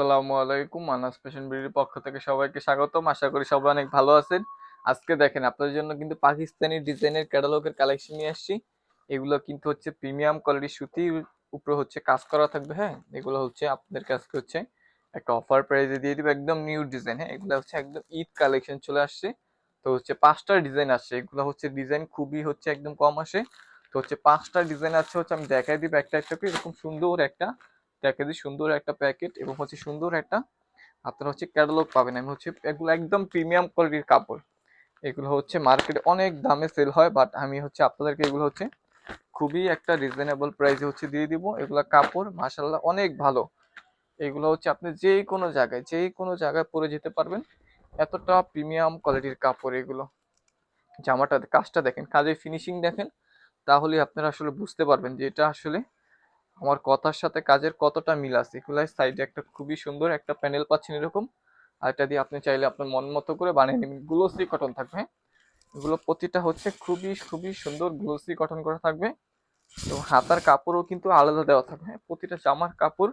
আসসালামু আলাইকুম মানাস ফ্যাশন বিডির পক্ষ থেকে সবাইকে স্বাগতম। আশা করি সবাই অনেক ভালো আছেন। আজকে দেখেন, আপনাদের জন্য কিন্তু পাকিস্তানি ডিজাইনের ক্যাটালগের কালেকশন নিয়ে আসছি। এগুলো কিন্তু হচ্ছে প্রিমিয়াম কোয়ালিটির সুতির উপরে হচ্ছে কাজ করা থাকবে হ্যাঁ? এগুলো হচ্ছে আপনাদের কাছে হচ্ছে একটা অফার প্রাইসে দিয়ে দিবে, একদম নিউ ডিজাইন হ্যাঁ? এগুলো হচ্ছে একদম ঈদ কালেকশন চলে আসছে। তো হচ্ছে পাঁচটা ডিজাইন আসছে, এগুলো হচ্ছে ডিজাইন খুবই হচ্ছে একদম কম আসে। তো হচ্ছে পাঁচটা ডিজাইন আছে, হচ্ছে আমি দেখাই দিব একটা একটা এরকম সুন্দর একটা দিই সুন্দর একটা প্যাকেট এবং হচ্ছে সুন্দর একটা আপনারা হচ্ছে ক্যাটালগ পাবেন। আমি হচ্ছে এগুলো একদম প্রিমিয়াম কোয়ালিটির কাপড়। এগুলো হচ্ছে মার্কেটে অনেক দামে সেল হয় বাট আমি হচ্ছে আপনাদেরকে এগুলো হচ্ছে খুবই একটা রিজনেবল প্রাইসে হচ্ছে দিয়ে দিব। এগুলো কাপড় মাসাল্লাহ অনেক ভালো। এগুলো হচ্ছে আপনি যে কোনো জায়গায় যে কোনো জায়গায় পরে যেতে পারবেন। এতটা প্রিমিয়াম কোয়ালিটির কাপড় এগুলো। জামাটা, কাজটা দেখেন, কাজের ফিনিশিং দেখেন তাহলে আপনারা আসলে বুঝতে পারবেন যে এটা আসলে আমার কথার সাথে কাজের কতটা মিল আছে এগুলাই সাইডে একটা খুবই সুন্দর একটা প্যানেল পাচ্ছেন এরকম। আর এটা দিয়ে আপনি চাইলে আপনার মন মতো করে বানিয়ে নেবেন। গ্লোসি কটন থাকবে হ্যাঁ? এগুলো প্রতিটা হচ্ছে খুবই খুবই সুন্দর গ্লোসি কটন করা থাকবে। এবং হাতার কাপড়ও কিন্তু আলাদা দেওয়া থাকবে হ্যাঁ? প্রতিটা জামার কাপড়,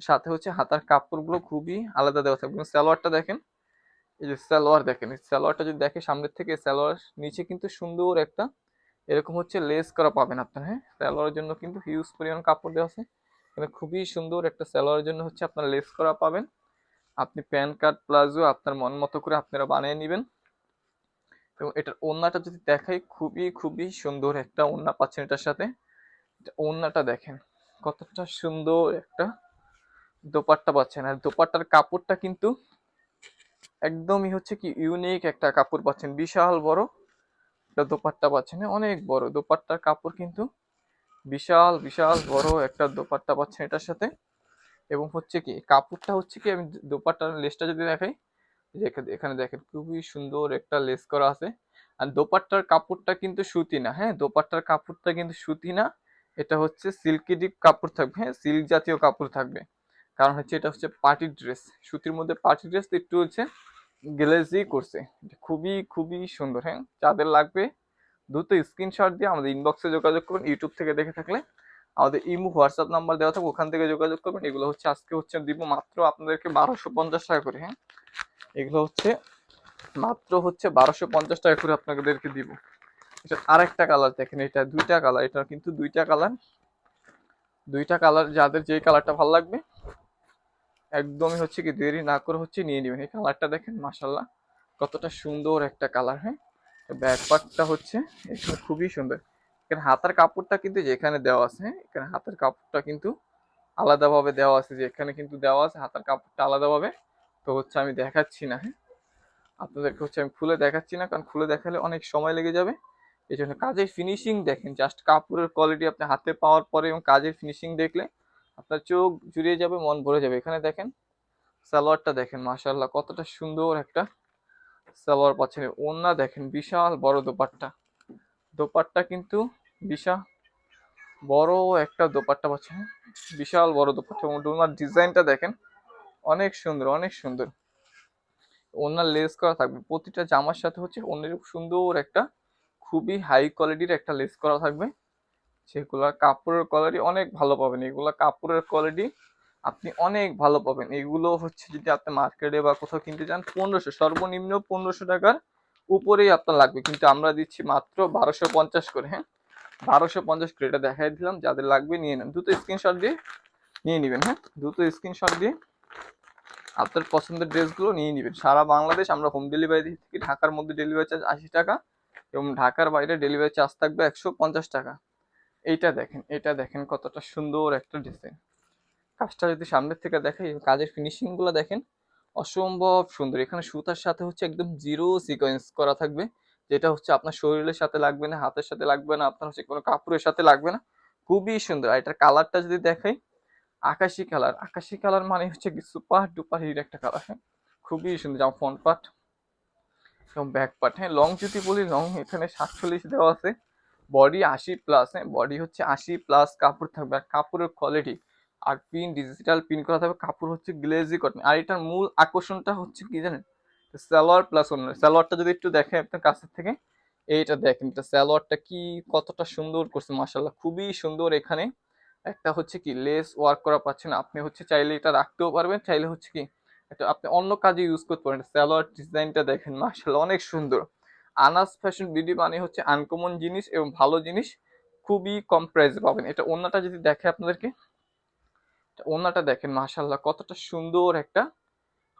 সাথে হচ্ছে হাতার কাপড়গুলো খুবই আলাদা দেওয়া থাকবে। সালোয়ারটা দেখেন, এই যে সালোয়ার দেখেন সালোয়ারটা যদি দেখে সামনের থেকে সালোয়ার নিচে কিন্তু সুন্দর একটা এরকম হচ্ছে লেস করা পাবেন আপনার হ্যাঁ? স্যালোয়ারের জন্য কিন্তু হিউজ পরিমাণ কাপড় দেওয়া আছে। এখানে খুবই সুন্দর একটা স্যালোয়ারের জন্য হচ্ছে আপনার লেস করা পাবেন। আপনি প্যান কার্ড, প্লাজো, আপনার মন মতো করে আপনারা বানিয়ে নেবেন। এবং এটার ওড়নাটা যদি দেখাই, খুবই খুবই সুন্দর একটা ওড়না পাচ্ছেন এটার সাথে। এটা ওড়নাটা দেখেন, কতটা সুন্দর একটা দোপাট্টা পাচ্ছেন। আর দোপাট্টার কাপড়টা কিন্তু একদমই হচ্ছে কি ইউনিক একটা কাপড় পাচ্ছেন, বিশাল বড়। একটা দোপাট্টা পাচ্ছেন অনেক বড়। দোপাট্টার কাপড় কিন্তু বিশাল বিশাল বড় একটা দোপাট্টা পাচ্ছেন এটার সাথে। এবং হচ্ছে কি, কাপড়টা হচ্ছে কি, আমি দোপাট্টার লেসটা যদি দেখাই এখানে- এখানে দেখেন খুবই সুন্দর একটা লেস করা আছে। আর দোপাট্টার কাপড়টা কিন্তু সুতি না হ্যাঁ? দোপাট্টার কাপড়টা কিন্তু সুতি না, এটা হচ্ছে সিল্কি ডিপ কাপড় থাকবে হ্যাঁ? সিল্ক জাতীয় কাপড় থাকবে। কারণ হচ্ছে এটা হচ্ছে পার্টি ড্রেস, সুতির মধ্যে পার্টি ড্রেস একটু হচ্ছে গ্লেজি করছে। খুবই খুবই সুন্দর হ্যাঁ? যাদের লাগবে, দ্রুত স্ক্রিনশট দিয়ে আমাদের ইনবক্সে যোগাযোগ করবেন ইউটিউব থেকে দেখে থাকলে। আমাদের ইমো হোয়াটসঅ্যাপ নাম্বার দেওয়া থাকবে, ওখান থেকে যোগাযোগ করবেন। এগুলো হচ্ছে আজকে হচ্ছে দিব মাত্র আপনাদেরকে বারোশো পঞ্চাশ টাকা করে হ্যাঁ? এগুলো হচ্ছে মাত্র হচ্ছে বারোশো পঞ্চাশ টাকা করে আপনাদেরকে দিব। এটা আরেকটা কালার দেখেন, এটা দুইটা কালার এটা কিন্তু দুইটা কালার দুইটা কালার যাদের যে কালারটা ভালো লাগবে একদমই হচ্ছে কি দেরি না করে হচ্ছে নিয়ে নেবেন। এই কালারটা দেখেন মাসাল্লাহ কতটা সুন্দর একটা কালার হ্যাঁ? ব্যাক পার্টটা হচ্ছে, এখানে খুবই সুন্দর। এখানে হাতার কাপড়টা কিন্তু যেখানে দেওয়া আছে হ্যাঁ? এখানে হাতের কাপড়টা কিন্তু আলাদাভাবে দেওয়া আছে যে এখানে কিন্তু দেওয়া আছে, হাতার কাপড়টা আলাদাভাবে। তো হচ্ছে আমি দেখাচ্ছি না হ্যাঁ? আপনাদেরকে হচ্ছে আমি খুলে দেখাচ্ছি না, কারণ খুলে দেখালে অনেক সময় লেগে যাবে। এই জন্য কাজের ফিনিশিং দেখেন জাস্ট কাপড়ের কোয়ালিটি আপনি হাতে পাওয়ার পরে এবং কাজের ফিনিশিং দেখলে আপনার চোখ জুড়িয়ে যাবে, মন ভরে যাবে। এখানে দেখেন, সালোয়ারটা দেখেন মাশাল্লাহ কতটা সুন্দর একটা সালোয়ার পাচ্ছেন। ওন্না দেখেন, বিশাল বড় দোপাট্টা। দোপাট্টা কিন্তু বিশাল বড় একটা দোপাট্টা পাচ্ছেন বিশাল বড় দোপাট্টা। ওনার ডিজাইনটা দেখেন, অনেক সুন্দর অনেক সুন্দর। ওনার লেস করা থাকবে। প্রতিটা জামার সাথে হচ্ছে অন্যের সুন্দর একটা, খুবই হাই কোয়ালিটির একটা লেস করা থাকবে। সেগুলা কাপড়ের কোয়ালিটি অনেক ভালো পাবেন। এগুলা কাপড়ের কোয়ালিটি আপনি অনেক ভালো পাবেন। এগুলো হচ্ছে যদি আপনি মার্কেটে বা কোথাও কিনতে চান, পনেরোশো, সর্বনিম্ন পনেরোশো টাকার উপরেই আপনার লাগবে। কিন্তু আমরা দিচ্ছি মাত্র বারোশো পঞ্চাশ করে হ্যাঁ? বারোশো পঞ্চাশ করে এটা দেখাই দিলাম, যাদের লাগবে নিয়ে নেন। দ্রুত স্ক্রিনশট দিয়ে নিয়ে নেবেন হ্যাঁ? দ্রুত স্ক্রিনশট দিয়ে আপনার পছন্দের ড্রেসগুলো নিয়ে নেবেন। সারা বাংলাদেশ আমরা হোম ডেলিভারি থাকি ঢাকার মধ্যে ডেলিভারি চার্জ আশি টাকা এবং ঢাকার বাইরে ডেলিভারি চার্জ থাকবে একশো পঞ্চাশ টাকা। এইটা দেখেন এটা দেখেন কতটা সুন্দর একটা ডিজাইন কাজটা যদি সামনের থেকে দেখাই, কাজের ফিনিশিংগুলো দেখেন, অসম্ভব সুন্দর। এখানে সুতার সাথে হচ্ছে একদম জিরো সিকোয়েন্স করা থাকবে, যেটা হচ্ছে আপনার শরীরের সাথে লাগবে না, হাতের সাথে লাগবে না, আপনার হচ্ছে কোনো কাপড়ের সাথে লাগবে না। খুবই সুন্দর। আর এটার কালারটা যদি দেখাই, আকাশি কালার আকাশি কালার মানে হচ্ছে সুপার ডুপার হিট একটা কালার হ্যাঁ? খুবই সুন্দর। যেমন ফ্রন্ট পার্ট এবং ব্যাক পার্ট হ্যাঁ লং যদি বলি লং এখানে সাতচল্লিশ দেওয়া আছে। বডি আশি প্লাস হ্যাঁ বডি হচ্ছে আশি প্লাস কাপড় থাকবে আর কাপড়ের কোয়ালিটি আর পিন ডিজিটাল পিন করা থাকবে, কাপড় হচ্ছে গ্লেজি কটন আর এটার মূল আকর্ষণটা হচ্ছে কি জানেন? সালোয়ার প্লাস অন্য, সালোয়ারটা যদি একটু দেখেন আপনার কাছের থেকে, এইটা দেখেন, এটা সালোয়ারটা কি কতটা সুন্দর করছে মাসাল্লাহ খুবই সুন্দর এখানে। একটা হচ্ছে কি লেস ওয়ার্ক করা পাচ্ছেন, আপনি হচ্ছে চাইলে এটা রাখতেও পারবেন, চাইলে হচ্ছে কি এটা আপনি অন্য কাজে ইউজ করতে পারেন। স্যালোয়ার ডিজাইনটা দেখেন মার্শাল্লাহ অনেক সুন্দর। আনাস ফ্যাশন বিডি মানে হচ্ছে আনকমন জিনিস এবং ভালো জিনিস খুবই কম প্রাইসে পাবেন। এটা অন্যটা যদি দেখে আপনাদেরকে ওন্নাটা দেখেন মাশাল্লাহ কতটা সুন্দর একটা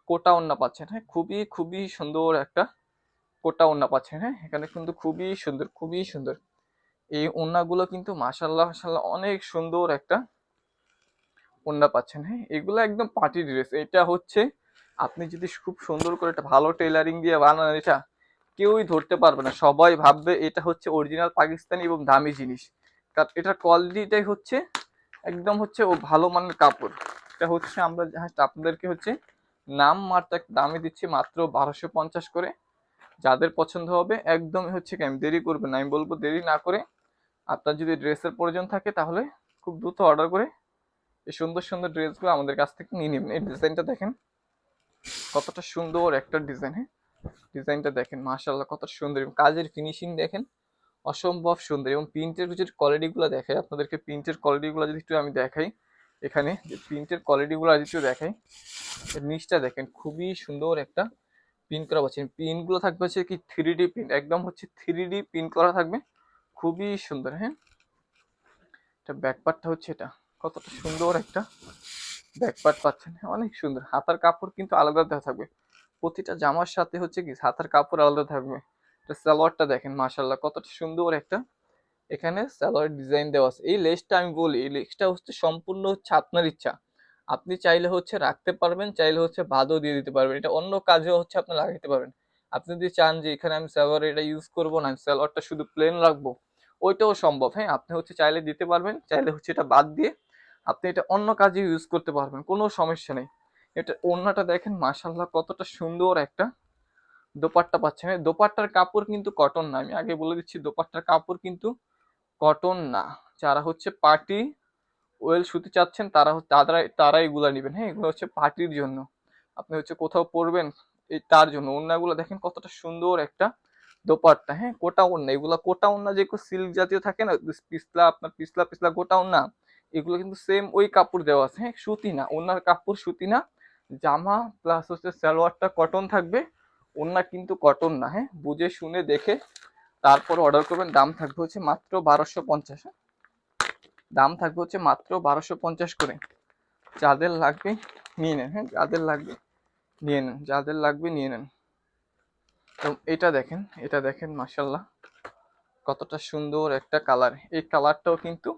কোটা ওন্না পাচ্ছেন। হ্যাঁ খুবই খুবই সুন্দর একটা কোটা ওন্না পাচ্ছেন। হ্যাঁ এখানে কিন্তু খুবই সুন্দর খুবই সুন্দর। এই ওন্নাগুলো কিন্তু মাশাল্লাহ মাশাল্লাহ অনেক সুন্দর একটা ওন্না পাচ্ছেন। হ্যাঁ এগুলো একদম পার্টি ড্রেস। এটা হচ্ছে, আপনি যদি খুব সুন্দর করে একটা ভালো টেলারিং দিয়ে বানান, এটা কেউই ধরতে পারবে না। সবাই ভাববে এটা হচ্ছে অরিজিনাল পাকিস্তানি এবং দামি জিনিস। কারণ এটার কোয়ালিটিটাই হচ্ছে, একদম হচ্ছে ও ভালো মানের কাপড়। এটা হচ্ছে আমরা জাস্ট আপনাদেরকে হচ্ছে নাম মাত্রা দামে দিচ্ছি মাত্র বারোশো পঞ্চাশ করে। যাদের পছন্দ হবে, একদমই হচ্ছে কি, আমি দেরি করবেন আমি বলব দেরি না করে আপনার যদি ড্রেসের প্রয়োজন থাকে তাহলে খুব দ্রুত অর্ডার করে এই সুন্দর সুন্দর ড্রেসগুলো আমাদের কাছ থেকে নিয়ে নেবেন। এই ডিজাইনটা দেখেন, কতটা সুন্দর একটা ডিজাইন হ্যাঁ। ডিজাইনটা দেখেন মাশাল্লাহ কত সুন্দর। এবং কাজের ফিনিশিং দেখেন, অসম্ভব সুন্দর। এবং প্রিন্টের যে কোয়ালিটিগুলো দেখাই, আপনাদেরকে প্রিন্টের কোয়ালিটিগুলো যদি একটু আমি দেখাই, এখানে যে প্রিন্টের কোয়ালিটিগুলো যদি একটু দেখাই নিচটা দেখেন, খুবই সুন্দর একটা প্রিন্ট করা পাচ্ছেন প্রিন্টগুলো থাকবে হচ্ছে কি থ্রি ডি প্রিন্ট একদম হচ্ছে থ্রি ডি প্রিন্ট করা থাকবে। খুবই সুন্দর হ্যাঁ? এটা ব্যাকপার্টটা হচ্ছে এটা। কতটা সুন্দর একটা ব্যাকপার্ট পাচ্ছেন হ্যাঁ? অনেক সুন্দর। হাতার কাপড় কিন্তু আলাদা দেওয়া থাকবে। প্রতিটা জামার সাথে হচ্ছে কি হাতার কাপড় আলাদা থাকবে। সালোয়ারটা দেখেন মাশাল্লাহ কতটা সুন্দর একটা। এখানে সালোয়ার ডিজাইন দেওয়া আছে। এই লেসটা আমি বলি, এই লেসটা হচ্ছে সম্পূর্ণ হচ্ছে আপনার ইচ্ছা। আপনি চাইলে হচ্ছে রাখতে পারবেন, চাইলে হচ্ছে বাদও দিয়ে দিতে পারবেন। এটা অন্য কাজেও হচ্ছে আপনি লাগাইতে পারবেন। আপনি যদি চান যে এখানে আমি সালোয়ার এটা ইউজ করব না, আমি সালোয়ারটা শুধু প্লেন রাখব, ওইটাও সম্ভব। হ্যাঁ আপনি হচ্ছে চাইলে দিতে পারবেন, চাইলে হচ্ছে এটা বাদ দিয়ে আপনি এটা অন্য কাজে ইউজ করতে পারবেন, কোনো সমস্যা নেই। এটা ওড়নাটা দেখেন মাশাল্লাহ কতটা সুন্দর একটা দোপাট্টা পাচ্ছেন। দোপাট্টার কাপড় কিন্তু কটন না, আমি আগে বলে দিচ্ছি, দোপাট্টার কাপড় কিন্তু কটন না। যারা হচ্ছে পার্টি ওয়েল সুতি চাচ্ছেন, তারা তারা তারা এগুলা নেবেন। হ্যাঁ এগুলো হচ্ছে পার্টির জন্য। আপনি হচ্ছে কোথাও পরবেন, এই তার জন্য। ওড়নাগুলো দেখেন কতটা সুন্দর একটা দোপাট্টা। হ্যাঁ কোটা ওড়না, এগুলো কোটা ওড়না যে সিল্ক জাতীয় থাকে না পিছলা, আপনার পিছলা পিছলা গোটা ওড়না, এগুলো কিন্তু সেম ওই কাপড় দেওয়া আছে। হ্যাঁ সুতি না ওনার কাপড় সুতি না জামা প্লাস হচ্ছে সালোয়ারটা কটন থাকবে। ওনা কিন্তু কটন না হ্যাঁ? বুঝে শুনে দেখে তারপর অর্ডার করবেন। দাম থাকবে হচ্ছে মাত্র বারোশো পঞ্চাশ হ্যাঁ? দাম থাকবে হচ্ছে মাত্র বারোশো পঞ্চাশ করে। যাদের লাগবে নিয়ে নেন হ্যাঁ? যাদের লাগবে নিয়ে নেন, যাদের লাগবে নিয়ে নেন। তো এটা দেখেন এটা দেখেন মাসাল্লাহ কতটা সুন্দর একটা কালার এই কালারটাও কিন্তু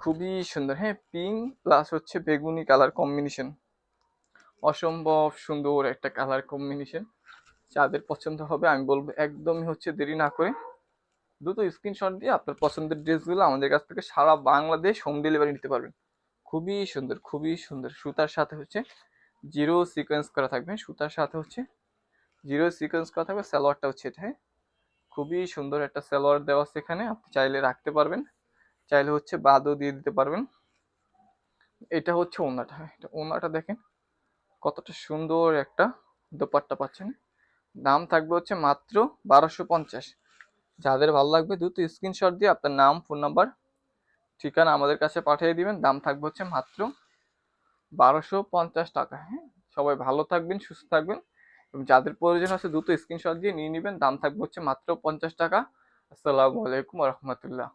খুবই সুন্দর হ্যাঁ? পিঙ্ক প্লাস হচ্ছে বেগুনি কালার কম্বিনেশন অসম্ভব সুন্দর একটা কালার কম্বিনেশন যাদের পছন্দ হবে, আমি বলব একদমই হচ্ছে দেরি না করে দ্রুত স্ক্রিনশট দিয়ে আপনার পছন্দের ড্রেসগুলো আমাদের কাছ থেকে সারা বাংলাদেশ হোম ডেলিভারি নিতে পারবেন। খুবই সুন্দর খুবই সুন্দর। সুতার সাথে হচ্ছে জিরো সিকোয়েন্স করা থাকবে। সুতার সাথে হচ্ছে জিরো সিকোয়েন্স করা থাকবে। সালোয়ারটা হচ্ছে এটা হ্যাঁ? খুবই সুন্দর একটা সালোয়ার দেওয়া আছে এখানে। আপনি চাইলে রাখতে পারবেন, চাইলে হচ্ছে বাদও দিয়ে দিতে পারবেন। এটা হচ্ছে ওনাটা এটা ওনাটা দেখেন। কতটা সুন্দর একটা দোপাট্টা পাচ্ছেন। দাম থাকবে হচ্ছে মাত্র বারোশো পঞ্চাশ। যাদের ভালো লাগবে দ্রুত স্ক্রিনশট দিয়ে আপনার নাম ফোন নাম্বার ঠিকানা আমাদের কাছে পাঠিয়ে দিবেন। দাম থাকবে হচ্ছে মাত্র বারোশো পঞ্চাশ টাকা। হ্যাঁ সবাই ভালো থাকবেন, সুস্থ থাকবেন এবং যাদের প্রয়োজন আছে দ্রুত স্ক্রিনশট দিয়ে নিয়ে নেবেন। দাম থাকবে হচ্ছে মাত্র পঞ্চাশ টাকা। আসসালামু আলাইকুম রহমতুল্লাহ।